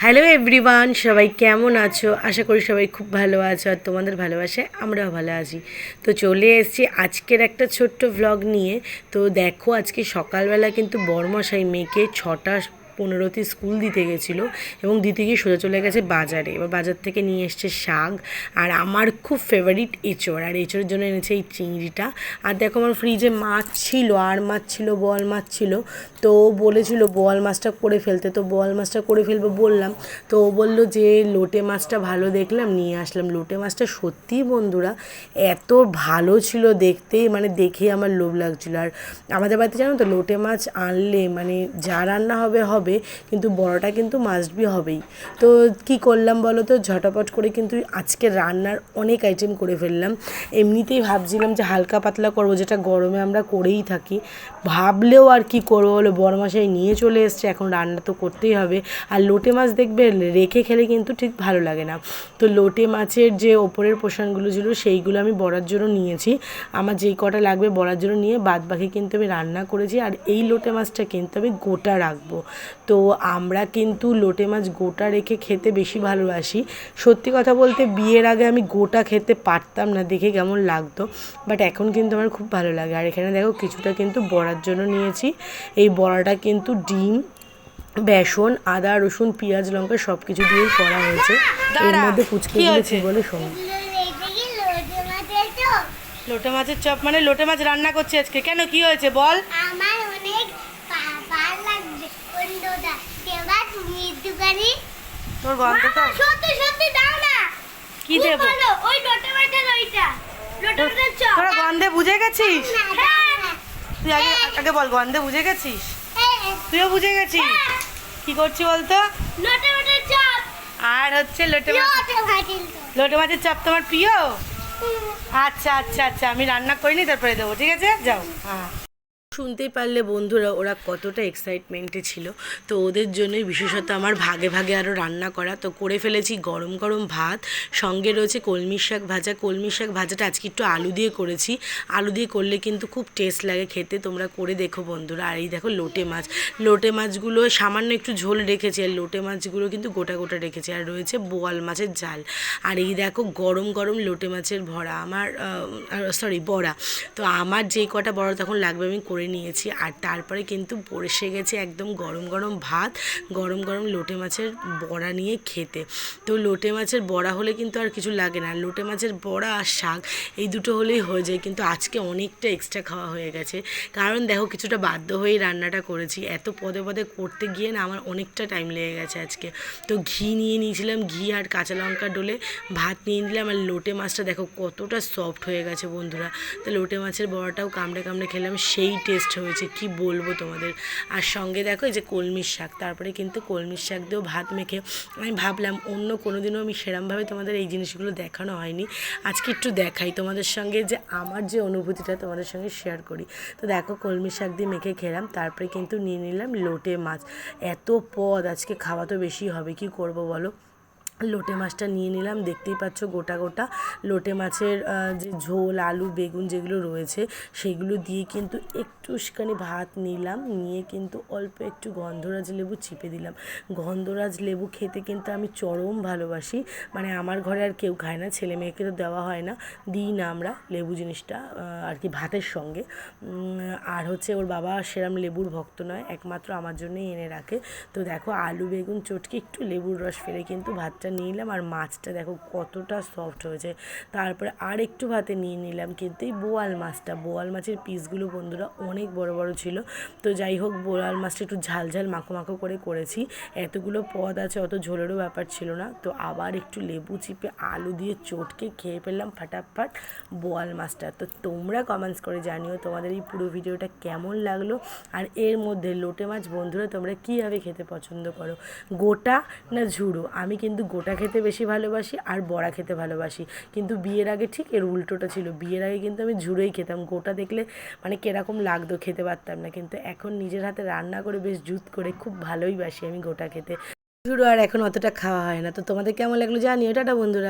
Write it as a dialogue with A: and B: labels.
A: Hello everyone সবাই কেমন আছো? আশা করি সবাই খুব ভালো আছো আর তোমাদের ভালোবাসে আমরাও ভালো আছি। তো চলে এসেছি আজকের একটা ছোট্ট ভ্লগ নিয়ে। তো দেখো আজকে সকালবেলা কিন্তু বড়মশাই মেয়েকে ছটা পনেরোতে স্কুল দিতে গেছিল এবং দিতে গিয়ে সোজা চলে গেছে বাজারে। এবার বাজার থেকে নিয়ে এসছে শাক আর আমার খুব ফেভারিট এঁচড়। আর এঁচড়ের জন্য এনেছে এই চিংড়িটা। আর দেখো আমার ফ্রিজে মাছ ছিল, আর মাছ ছিল বল মাছ ছিল। তো বলেছিল বোয়াল মাছটা করে ফেলতে। তো বোয়াল মাছটা করে ফেলব বললাম। তো ও বলল যে, লোটে মাছটা ভালো দেখলাম, নিয়ে আসলাম। লোটে মাছটা সত্যিই বন্ধুরা এত ভালো ছিল দেখতে মানে দেখে আমার লোভ লাগছিল। আর আমাদের বাড়িতে জানো তো, লোটে মাছ আনলে মানে যা রান্না হবে হবে। কিন্তু বড়টা কিন্তু মাস্ট বি হবেই। তো কি করলাম বলো তো? ঝটাপট করে কিন্তু আজকে রান্নার অনেক আইটেম করে ফেললাম। এমনিতেই ভাবছিলাম যে হালকা পাতলা করব, যেটা গরমে আমরা করেই থাকি। ভাবলেও আর কি করব বলো? বড় মশাই নিয়ে চলে এসছে, এখন রান্না তো করতেই হবে। আর লোটে মাছ দেখবে, রেখে খেলে কিন্তু ঠিক ভালো লাগে না। তো লোটে মাছের যে ওপরের পোষণগুলো ছিল, সেইগুলো আমি বড়ার জন্য নিয়েছি। আমার যেই কটা লাগবে বড়ার জন্য নিয়ে বাদ বাকি কিন্তু আমি রান্না করেছি। আর এই লোটে মাছটা কিন্তু আমি গোটা রাখব। তো আমরা কিন্তু লোটে মাছ গোটা রেখে খেতে বেশি ভালোবাসি। সত্যি কথা বলতে বিয়ের আগে আমি গোটা খেতে পারতাম না দেখে কেমন লাগতো। বাট এখন কিন্তু আমার খুব ভালো লাগে। আর এখানে দেখো কিছুটা কিন্তু বড়ার জন্য নিয়েছি। এই বড়াটা কিন্তু ডিম বেসন আদা রসুন পেঁয়াজ লঙ্কা সব কিছু দিয়েই করা হয়েছে। এর মধ্যে পুচকে দিলে কি বলে শোনো।
B: লোটে মাছের চপ মানে লোটে মাছ রান্না করছি আজকে। কেন কি হয়েছে বল?
C: আমার অনেক ভা- ভালো লাগছে বন্ধুটা এবার তুমি
B: তোর গন্ধ তো
C: সত্যি সত্যি দাও না।
B: কি দেবো?
C: ওই লোটে মাছের ওইটা
B: তোরা গন্ধে বুঝে গেছিস?
C: না, দাও না।
B: তুই আগে আগে বল গন্ধে বুঝে গেছিস?
C: হ্যাঁ,
B: তুইও বুঝে গেছিস?
C: হ্যাঁ,
B: কি করছি বলতো? আর হচ্ছে লোটে
C: লোটে মাছের চপ
B: তোমার প্রিয়? আচ্ছা আচ্ছা আচ্ছা। আমি রান্না করিনি তারপরে দেবো ঠিক আছে? যাও। হ্যাঁ।
A: শুনতেই পারলে বন্ধুরা, ওরা কতটা এক্সাইটমেন্টে ছিল। তো ওদের জন্যই বিশেষত আমার ভাগে ভাগে আরও রান্না করা। তো করে ফেলেছি গরম গরম ভাত, সঙ্গে রয়েছে কলমি শাক ভাজা। কলমি শাক ভাজাটা আজকে একটু আলু দিয়ে করেছি। আলু দিয়ে করলে কিন্তু খুব টেস্ট লাগে খেতে। তোমরা করে দেখো বন্ধুরা। আর এই দেখো লোটে মাছ। লোটে মাছগুলো সামান্য একটু ঝোল রেখেছি, আর লোটে মাছগুলো কিন্তু গোটা গোটা রেখেছি। আর রয়েছে বোয়াল মাছের জাল আর এই দেখো গরম গরম লোটে মাছের ভরা। আমার সরি বড়া। তো আমার যেই কটা বড়া তখন লাগবে আমি করে নিয়েছি। আর তারপরে কিন্তু বসে গেছে একদম গরম গরম ভাত, গরম গরম লোটে মাছের বড়া নিয়ে খেতে। তো লোটে মাছের বড়া হলে কিন্তু আর কিছু লাগে না। লোটে মাছের বড়া আর শাক এই দুটো হলেই হয়ে যায়। কিন্তু আজকে অনেকটা এক্সট্রা খাওয়া হয়ে গেছে। কারণ দেখো কিছুটা বাধ্য হয়েই রান্নাটা করেছি। এত পদে পদে করতে গিয়ে না আমার অনেকটা টাইম লেগে গেছে আজকে। তো ঘি নিয়ে নিয়েছিলাম, ঘি আর কাঁচা লঙ্কা ডলে ভাত নিয়ে নিলাম। আর লোটে মাছটা দেখো কতটা সফট হয়ে গেছে বন্ধুরা। তো লোটে মাছের বড়াটাও কামড়ে কামড়ে খেলাম। সেই টেস্ট হয়েছে, কি বলব তোমাদের? আর সঙ্গে দেখো এই যে কলমির শাক, তারপরে কিন্তু কলমির শাক দিয়েও ভাত মেখে আমি ভাবলাম অন্য কোনো দিনও আমি সেরমভাবে তোমাদের এই জিনিসগুলো দেখানো হয়নি। আজকে একটু দেখাই তোমাদের সঙ্গে যে আমার যে অনুভূতিটা তোমাদের সঙ্গে শেয়ার করি। তো দেখো কলমি শাক দিয়ে মেখে খেলাম, তারপরে কিন্তু নিয়ে নিলাম লোটে মাছ। এত পদ আজকে খাওয়া তো বেশি হবে, কি করব বলো? লোটে মাছটা নিয়ে নিলাম, দেখতেই পাচ্ছ গোটা গোটা। লোটে মাছের যে ঝোল, আলু, বেগুন যেগুলো রয়েছে, সেগুলো দিয়ে কিন্তু একটুখানি ভাত নিলাম, নিয়ে কিন্তু অল্প একটু গন্ধরাজ লেবু চিপে দিলাম। গন্ধরাজ লেবু খেতে কিন্তু আমি চরম ভালোবাসি মানে আমার ঘরে আর কেউ খায় না, ছেলে মেয়েকে তো দেওয়া হয় না, দিই না আমরা লেবু জিনিসটা আর কি ভাতের সঙ্গে। আর হচ্ছে ওর বাবা সেরাম লেবুর ভক্ত নয়, একমাত্র আমার জন্যই এনে রাখে। তো দেখো আলু, বেগুন, চটকে, একটু লেবুর রস ফেলে কিন্তু ভাতটা নিলাম আর মাছটা দেখো কতটা সফট হয়েছে। তারপরে আর একটু ভাতে নিয়ে নিলাম কিন্তু এই বোয়াল মাছটা, বোয়াল মাছের পিসগুলো বন্ধুরা অনেক বড় বড় ছিল। তো যাই হোক, বোয়াল মাছটা একটু ঝাল ঝাল মাখো মাখো করে করেছি। এতগুলো পদ আছে, অত ঝোলেরও ব্যাপার ছিল না। তো আবার একটু লেবু চিপে আলু দিয়ে চটকে খেয়ে ফেললাম ফাটাফাট বোয়াল মাছটা। তো তোমরা কমেন্টস করে জানিও তোমাদের এই পুরো ভিডিওটা কেমন লাগল। আর এর মধ্যে লোটে মাছ বন্ধুরা তোমরা কীভাবে খেতে পছন্দ করো? গোটা না ঝুড়ো? আমি কিন্তু গোটা খেতে বেশি ভালোবাসি আর বড়া খেতে ভালোবাসি। কিন্তু বিয়ের আগে ঠিক এর উল্টোটা ছিল। বিয়ের আগে কিন্তু আমি ঝুড়েই খেতাম। গোটা দেখলে মানে কেরকম লাগতো খেতে পারতাম না। কিন্তু এখন নিজের হাতে রান্না করে বেশ জুত করে খুব ভালোই বাসি আমি গোটা খেতে। ঝুড়ো আর এখন অতটা খাওয়া হয় না। তো তোমাদের কেমন লাগল জানিও। টাটা বন্ধুরা।